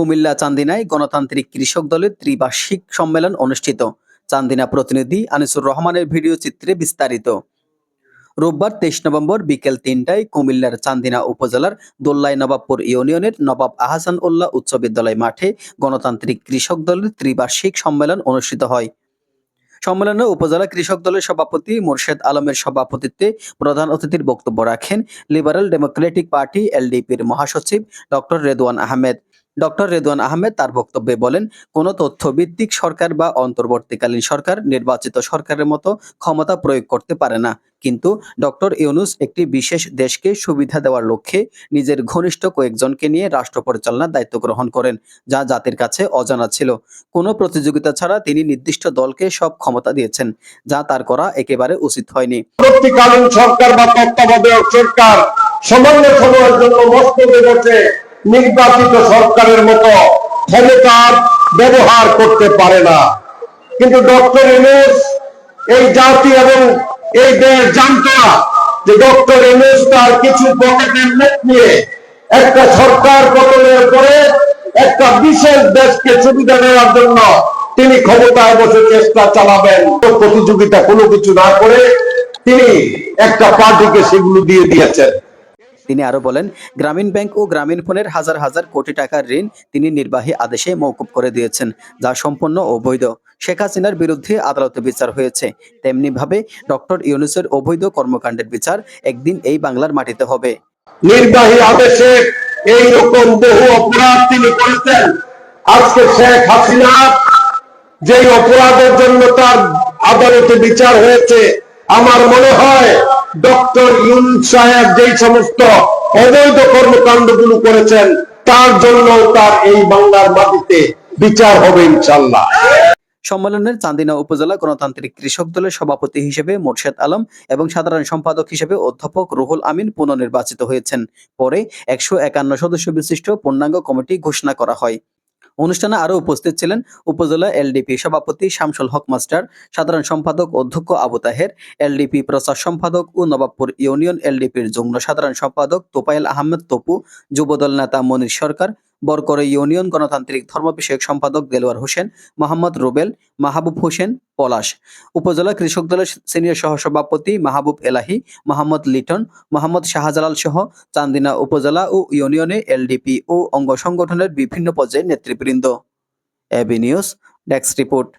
কুমিল্লা চান্দিনায় গণতান্ত্রিক কৃষক দলের ত্রিবার্ষিক সম্মেলন অনুষ্ঠিত। চান্দিনা প্রতিনিধি আনিসুর রহমানের ভিডিও চিত্রে বিস্তারিত। রোববার তেইশ নভেম্বর বিকেল তিনটায় কুমিল্লার চান্দিনা উপজেলার দোল্লাই নবাবপুর ইউনিয়নের নবাব আহসান উল্লাহ উচ্চ বিদ্যালয় মাঠে গণতান্ত্রিক কৃষক দলের ত্রিবার্ষিক সম্মেলন অনুষ্ঠিত হয়। সম্মেলনে উপজেলা কৃষক দলের সভাপতি মোর্শেদ আলমের সভাপতিত্বে প্রধান অতিথির বক্তব্য রাখেন লিবারেল ডেমোক্রেটিক পার্টি এলডিপির মহাসচিব ডক্টর রেদওয়ান আহমেদ। ডক্টর রেদওয়ান আহমেদ তার বক্তব্যে বলেন, কোনো তথ্যভিত্তিক সরকার বা অন্তর্বর্তীকালীন সরকার নির্বাচিত সরকারের মতো ক্ষমতা প্রয়োগ করতে পারে না। কিন্তু ডক্টর ইউনুস একটি বিশেষ দেশকে সুবিধা দেওয়ার লক্ষ্যে নিজের ঘনিষ্ঠ কয়েকজনকে নিয়ে রাষ্ট্র পরিচালনার দায়িত্ব গ্রহণ করেন, যা জাতির কাছে অজানা ছিল। কোনো প্রতিযোগিতা ছাড়া তিনি নির্দিষ্ট দলকে সব ক্ষমতা দিয়েছেন, যা তার করা একেবারে উচিত হয়নি। সরকার বা তত্ত্বাবধায়ক সরকার সমন্বয় জন্য নির্বাচিত সরকারের মতো ক্ষমতার ব্যবহার করতে পারে না। কিন্তু ডক্টর ইউনুস, এই জাতি এবং এই দেশ জানত না যে ডক্টর ইউনুস তার কিছু পকেটের নেট নিয়ে একটা সরকার পতনের পরে একটা বিশেষ দেশকে সুবিধা দেওয়ার জন্য তিনি ক্ষমতায় বসে চেষ্টা চালাবেন। প্রতিযোগিতা কোনো কিছু না করে তিনি একটা পার্টিকে সেগুলো দিয়ে দিয়েছেন। তিনি আরও বলেন, গ্রামীণ ব্যাংক ও গ্রামীণ ফোনের হাজার হাজার কোটি টাকার ঋণ তিনি নির্বাহী আদেশে মৌকুব করে দিয়েছেন, যা সম্পূর্ণ অবৈধ। শেখ হাসিনার বিরুদ্ধে আদালতে বিচার হয়েছে। তেমনি ভাবে ডক্টর ইউনুসের অবৈধ কর্মকাণ্ডের বিচার একদিন এই বাংলার মাটিতে হবে। নির্বাহী আদেশে এই রকম বহু অপরাধ তিনি করেছেন। আজকে শেখ হাসিনা যে অপরাধের জন্য তার আদালতে বিচার হয়েছে আমার মনে হয় ডক্টর ইউন সাহেব যেই সমস্ত অবৈধ কর্মকাণ্ডগুলো করেছেন, তার জন্য তার এই বাংলার মাটিতে বিচার হবে ইনশাল্লাহ সম্মেলনের চান্দিনা উপজেলা গণতান্ত্রিক কৃষক দলের সভাপতি হিসেবে মোর্শেদ আলম এবং সাধারণ সম্পাদক হিসেবে অধ্যাপক রুহুল আমিন পুনর্নির্বাচিত হয়েছেন। পরে একশো একান্ন সদস্য বিশিষ্ট পূর্ণাঙ্গ কমিটি ঘোষণা করা হয়। অনুষ্ঠানে আরও উপস্থিত ছিলেন উপজেলা এলডিপি সভাপতি শামসুল হক মাস্টার, সাধারণ সম্পাদক অধ্যক্ষ আবু তাহের, এলডিপি প্রচার সম্পাদক ও নবাবপুর ইউনিয়ন এলডিপির যুগ্ম সাধারণ সম্পাদক তোপাইল আহমেদ তপু, যুবদল নেতা মনির সরকার বরকরে ইউনিয়ন গণতান্ত্রিক ধর্ম বিষয়ক সম্পাদক দেলোয়ার হোসেন, মোহাম্মদ রুবেল, মাহবুব হোসেন, পলাশ। উপজেলা কৃষক দলের সিনিয়র সহসভাপতি মাহবুব এলাহি, মোহাম্মদ লিটন, মোহাম্মদ শাহজালাল সহ চান্দিনা উপজেলা ও ইউনিয়নে এলডিপি ও অঙ্গ সংগঠনের বিভিন্ন পর্যায়ের নেতৃবৃন্দ। AB news, desk report.